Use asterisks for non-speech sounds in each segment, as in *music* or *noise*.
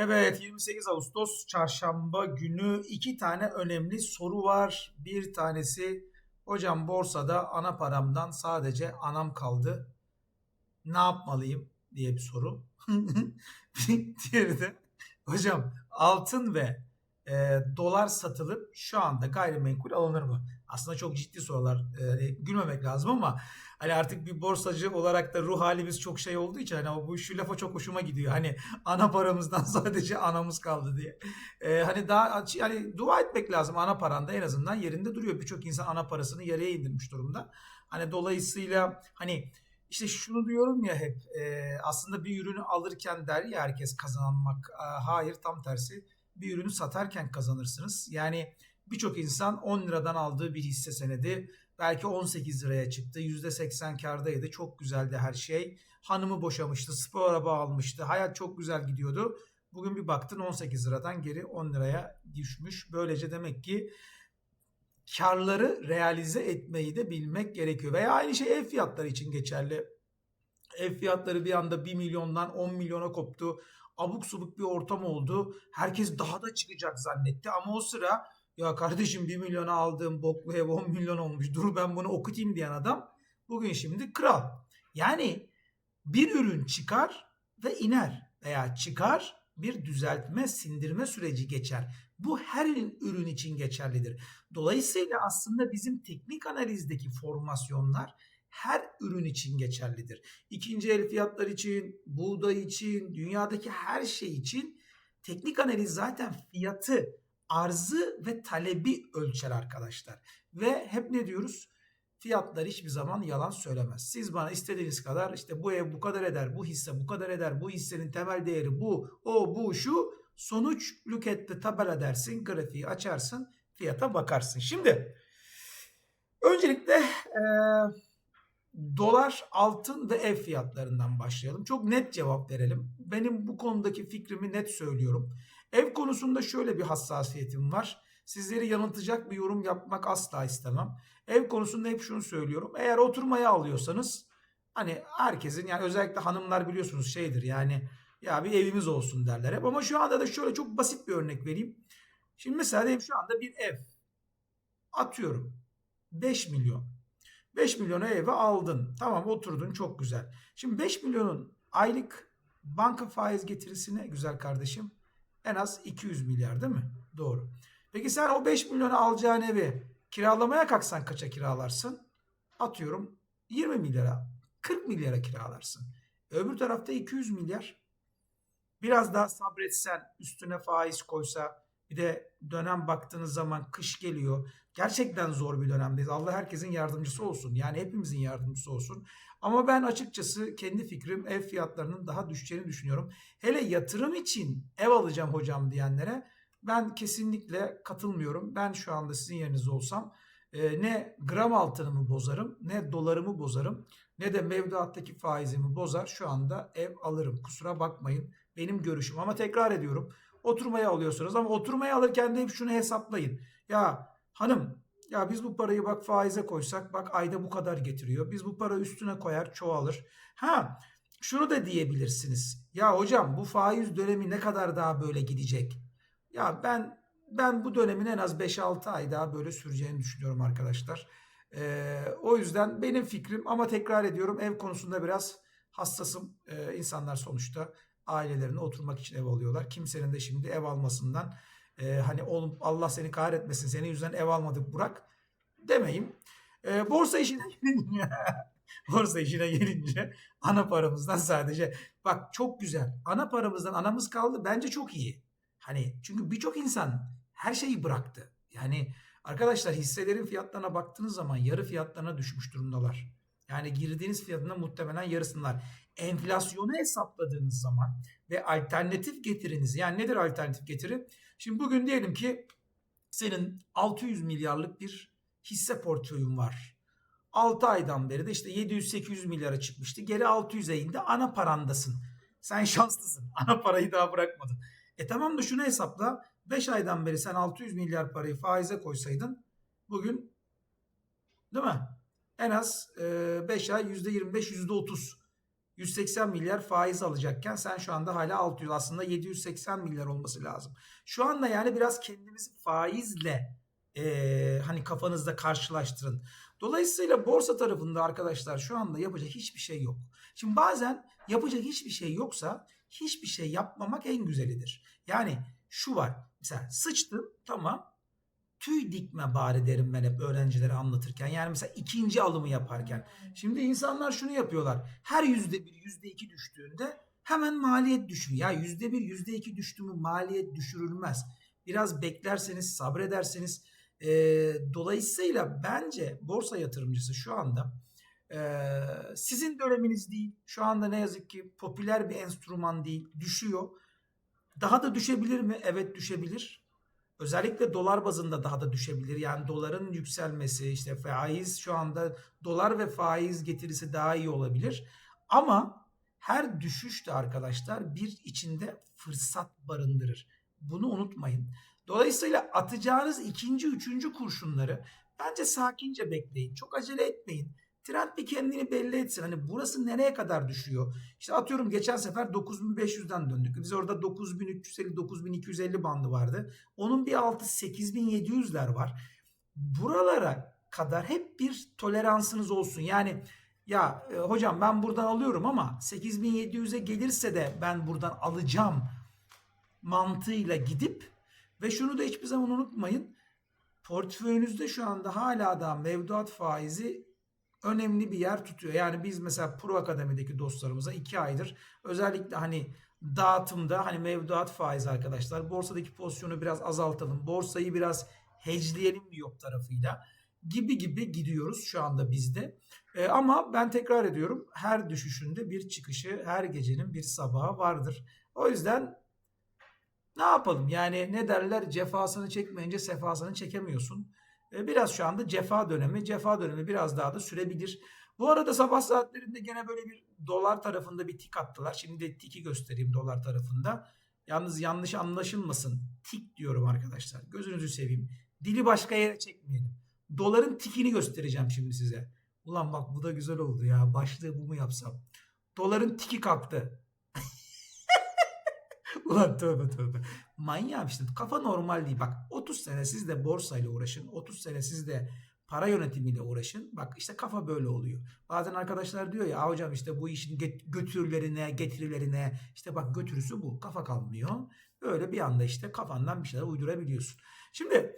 Evet 28 Ağustos çarşamba günü iki tane önemli soru var. Bir tanesi hocam borsada ana paramdan sadece anam kaldı. Ne yapmalıyım diye bir soru. *laughs* Diğeri de hocam altın ve e, dolar satılıp şu anda gayrimenkul alınır mı? Aslında çok ciddi sorular. E, gülmemek lazım ama hani artık bir borsacı olarak da ruh halimiz çok şey olduğu için hani bu şu lafa çok hoşuma gidiyor. Hani ana paramızdan *laughs* sadece anamız kaldı diye. E, hani daha yani dua etmek lazım ana paranda en azından yerinde duruyor. Birçok insan ana parasını yarıya indirmiş durumda. Hani dolayısıyla hani işte şunu diyorum ya hep e, aslında bir ürünü alırken der ya herkes kazanmak. E, hayır tam tersi bir ürünü satarken kazanırsınız. Yani birçok insan 10 liradan aldığı bir hisse senedi belki 18 liraya çıktı. %80 kardaydı. Çok güzeldi her şey. Hanımı boşamıştı. Spor araba almıştı. Hayat çok güzel gidiyordu. Bugün bir baktın 18 liradan geri 10 liraya düşmüş. Böylece demek ki karları realize etmeyi de bilmek gerekiyor. Veya aynı şey ev fiyatları için geçerli. Ev fiyatları bir anda 1 milyondan 10 milyona koptu. Abuk subuk bir ortam oldu. Herkes daha da çıkacak zannetti ama o sıra ya kardeşim 1 milyona aldığım boklu ev 10 milyon olmuş. Dur ben bunu okutayım diyen adam bugün şimdi kral. Yani bir ürün çıkar ve iner veya çıkar bir düzeltme, sindirme süreci geçer. Bu her ürün için geçerlidir. Dolayısıyla aslında bizim teknik analizdeki formasyonlar her ürün için geçerlidir. İkinci el fiyatlar için, buğday için, dünyadaki her şey için teknik analiz zaten fiyatı, arzı ve talebi ölçer arkadaşlar. Ve hep ne diyoruz? Fiyatlar hiçbir zaman yalan söylemez. Siz bana istediğiniz kadar işte bu ev bu kadar eder, bu hisse bu kadar eder, bu hissenin temel değeri bu, o bu şu. Sonuç look at the tabela dersin, grafiği açarsın, fiyata bakarsın. Şimdi öncelikle e, dolar, altın ve ev fiyatlarından başlayalım. Çok net cevap verelim. Benim bu konudaki fikrimi net söylüyorum. Ev konusunda şöyle bir hassasiyetim var. Sizleri yanıltacak bir yorum yapmak asla istemem. Ev konusunda hep şunu söylüyorum. Eğer oturmaya alıyorsanız hani herkesin yani özellikle hanımlar biliyorsunuz şeydir yani ya bir evimiz olsun derler hep. Ama şu anda da şöyle çok basit bir örnek vereyim. Şimdi mesela şu anda bir ev atıyorum 5 milyon. 5 milyona evi aldın. Tamam oturdun çok güzel. Şimdi 5 milyonun aylık banka faiz getirisine güzel kardeşim en az 200 milyar değil mi? Doğru. Peki sen o 5 milyona alacağın evi kiralamaya kalksan kaça kiralarsın? Atıyorum 20 milyara, 40 milyara kiralarsın. Öbür tarafta 200 milyar. Biraz daha sabretsen, üstüne faiz koysa, bir de dönem baktığınız zaman kış geliyor. Gerçekten zor bir dönemdeyiz. Allah herkesin yardımcısı olsun. Yani hepimizin yardımcısı olsun. Ama ben açıkçası kendi fikrim ev fiyatlarının daha düşeceğini düşünüyorum. Hele yatırım için ev alacağım hocam diyenlere ben kesinlikle katılmıyorum. Ben şu anda sizin yerinizde olsam e, ne gram altınımı bozarım, ne dolarımı bozarım, ne de mevduattaki faizimi bozar. Şu anda ev alırım. Kusura bakmayın. Benim görüşüm. Ama tekrar ediyorum. Oturmaya alıyorsunuz ama oturmaya alırken de hep şunu hesaplayın. Ya hanım ya biz bu parayı bak faize koysak bak ayda bu kadar getiriyor. Biz bu para üstüne koyar çoğalır. Ha şunu da diyebilirsiniz. Ya hocam bu faiz dönemi ne kadar daha böyle gidecek? Ya ben ben bu dönemin en az 5-6 ay daha böyle süreceğini düşünüyorum arkadaşlar. Ee, o yüzden benim fikrim ama tekrar ediyorum ev konusunda biraz hassasım. Ee, insanlar sonuçta ailelerine oturmak için ev alıyorlar. Kimsenin de şimdi ev almasından e, hani oğlum Allah seni kahretmesin senin yüzünden ev almadık Burak demeyim. E, borsa işine *laughs* gelince borsa işine gelince ana paramızdan sadece bak çok güzel ana paramızdan anamız kaldı bence çok iyi. Hani çünkü birçok insan her şeyi bıraktı. Yani arkadaşlar hisselerin fiyatlarına baktığınız zaman yarı fiyatlarına düşmüş durumdalar. Yani girdiğiniz fiyatına muhtemelen yarısınlar. Enflasyonu hesapladığınız zaman ve alternatif getiriniz yani nedir alternatif getiri? Şimdi bugün diyelim ki senin 600 milyarlık bir hisse portföyün var. 6 aydan beri de işte 700-800 milyara çıkmıştı. Geri 600'e indi. Ana parandasın. Sen şanslısın. *laughs* Ana parayı daha bırakmadın. E tamam da şunu hesapla. 5 aydan beri sen 600 milyar parayı faize koysaydın bugün değil mi? En az 5 ay %25 %30 180 milyar faiz alacakken sen şu anda hala 600 aslında 780 milyar olması lazım. Şu anda yani biraz kendimizi faizle e, hani kafanızda karşılaştırın. Dolayısıyla borsa tarafında arkadaşlar şu anda yapacak hiçbir şey yok. Şimdi bazen yapacak hiçbir şey yoksa hiçbir şey yapmamak en güzelidir. Yani şu var. Mesela sıçtın tamam tüy dikme bari derim ben hep öğrencilere anlatırken. Yani mesela ikinci alımı yaparken. Şimdi insanlar şunu yapıyorlar. Her yüzde bir, yüzde iki düştüğünde hemen maliyet düşüyor. Ya yüzde bir, yüzde iki düştü mü maliyet düşürülmez. Biraz beklerseniz, sabrederseniz. E, dolayısıyla bence borsa yatırımcısı şu anda e, sizin döneminiz değil. Şu anda ne yazık ki popüler bir enstrüman değil. Düşüyor. Daha da düşebilir mi? Evet düşebilir. Özellikle dolar bazında daha da düşebilir. Yani doların yükselmesi, işte faiz şu anda dolar ve faiz getirisi daha iyi olabilir. Ama her düşüş de arkadaşlar bir içinde fırsat barındırır. Bunu unutmayın. Dolayısıyla atacağınız ikinci, üçüncü kurşunları bence sakince bekleyin. Çok acele etmeyin. Trend bir kendini belli etsin. Hani burası nereye kadar düşüyor? İşte atıyorum geçen sefer 9500'den döndük. Biz orada 9350 9250 bandı vardı. Onun bir altı 8700'ler var. Buralara kadar hep bir toleransınız olsun. Yani ya e, hocam ben buradan alıyorum ama 8700'e gelirse de ben buradan alacağım mantığıyla gidip ve şunu da hiçbir zaman unutmayın. Portföyünüzde şu anda hala da mevduat faizi önemli bir yer tutuyor. Yani biz mesela Pro Akademi'deki dostlarımıza iki aydır özellikle hani dağıtımda hani mevduat faiz arkadaşlar borsadaki pozisyonu biraz azaltalım. Borsayı biraz hedgeleyelim yok tarafıyla gibi gibi gidiyoruz şu anda bizde. E, ama ben tekrar ediyorum her düşüşünde bir çıkışı her gecenin bir sabahı vardır. O yüzden ne yapalım yani ne derler cefasını çekmeyince sefasını çekemiyorsun. E, biraz şu anda cefa dönemi. Cefa dönemi biraz daha da sürebilir. Bu arada sabah saatlerinde gene böyle bir dolar tarafında bir tik attılar. Şimdi de tiki göstereyim dolar tarafında. Yalnız yanlış anlaşılmasın. Tik diyorum arkadaşlar. Gözünüzü seveyim. Dili başka yere çekmeyelim. Doların tikini göstereceğim şimdi size. Ulan bak bu da güzel oldu ya. Başlığı bu mu yapsam? Doların tiki kalktı. *laughs* Ulan tövbe tövbe. Manyağım işte. Kafa normal değil. Bak 30 sene siz de borsayla uğraşın. 30 sene siz de para yönetimiyle uğraşın. Bak işte kafa böyle oluyor. Bazen arkadaşlar diyor ya hocam işte bu işin götürülerine, getirilerine işte bak götürüsü bu. Kafa kalmıyor. Böyle bir anda işte kafandan bir şeyler uydurabiliyorsun. Şimdi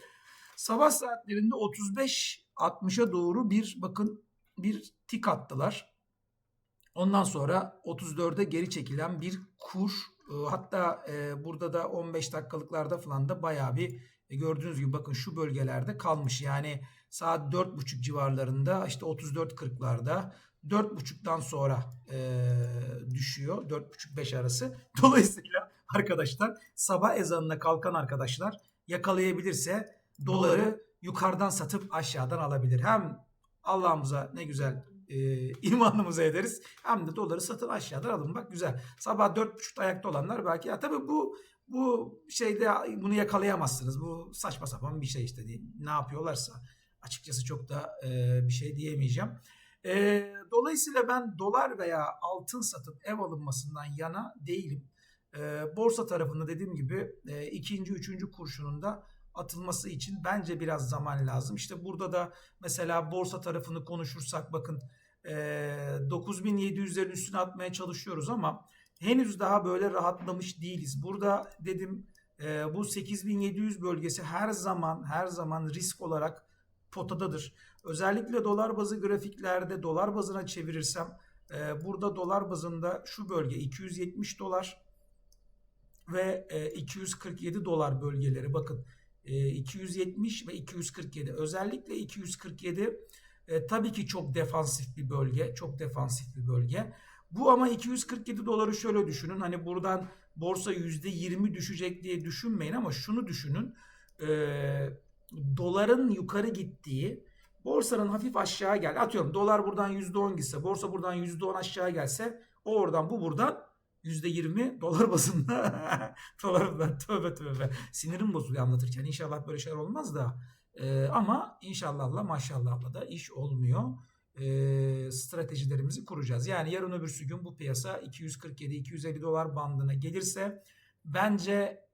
sabah saatlerinde 35-60'a doğru bir bakın bir tik attılar. Ondan sonra 34'e geri çekilen bir kur Hatta e, burada da 15 dakikalıklarda falan da bayağı bir e, gördüğünüz gibi bakın şu bölgelerde kalmış. Yani saat 4.30 civarlarında işte 34.40'larda 4.30'dan sonra e, düşüyor. 4.30-5 arası. *laughs* Dolayısıyla arkadaşlar sabah ezanına kalkan arkadaşlar yakalayabilirse doları yukarıdan satıp aşağıdan alabilir. Hem Allah'ımıza ne güzel e, *laughs* imanımıza ederiz. Hem de doları satın aşağıdan alın. Bak güzel. Sabah 4.30'da ayakta olanlar belki ya tabii bu bu şeyde bunu yakalayamazsınız. Bu saçma sapan bir şey işte. Ne yapıyorlarsa açıkçası çok da e, bir şey diyemeyeceğim. E, dolayısıyla ben dolar veya altın satıp ev alınmasından yana değilim. E, borsa tarafında dediğim gibi e, ikinci, üçüncü kurşununda atılması için bence biraz zaman lazım. İşte burada da mesela borsa tarafını konuşursak bakın e, 9700'lerin üstüne atmaya çalışıyoruz ama henüz daha böyle rahatlamış değiliz. Burada dedim e, bu 8700 bölgesi her zaman her zaman risk olarak potadadır. Özellikle dolar bazı grafiklerde dolar bazına çevirirsem e, burada dolar bazında şu bölge 270 dolar ve e, 247 dolar bölgeleri bakın 270 e, ve 247 özellikle 247 e, tabii ki çok defansif bir bölge. Çok defansif bir bölge. Bu ama 247 doları şöyle düşünün. Hani buradan borsa %20 düşecek diye düşünmeyin ama şunu düşünün. E, doların yukarı gittiği borsanın hafif aşağı gel. Atıyorum dolar buradan %10 gitse borsa buradan %10 aşağı gelse o oradan bu buradan %20 dolar bazında *laughs* dolar tövbe tövbe sinirim bozuluyor anlatırken inşallah böyle şeyler olmaz da ama inşallahla maşallahla da iş olmuyor. e, stratejilerimizi kuracağız. Yani yarın öbürsü gün bu piyasa 247-250 dolar bandına gelirse bence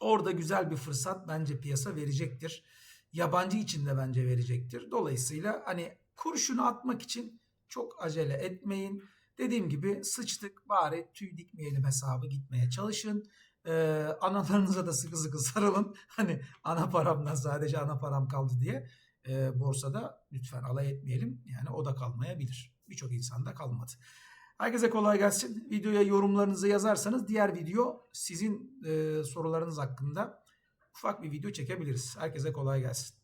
orada güzel bir fırsat bence piyasa verecektir. Yabancı için de bence verecektir. Dolayısıyla hani kurşunu atmak için çok acele etmeyin. Dediğim gibi sıçtık bari tüy dikmeyelim hesabı gitmeye çalışın. Ee, analarınıza da sıkı sıkı sarılın. *laughs* Hani ana paramdan sadece ana param kaldı diye e, borsada lütfen alay etmeyelim. Yani o da kalmayabilir. Birçok insanda kalmadı. Herkese kolay gelsin. Videoya yorumlarınızı yazarsanız diğer video sizin e, sorularınız hakkında ufak bir video çekebiliriz. Herkese kolay gelsin.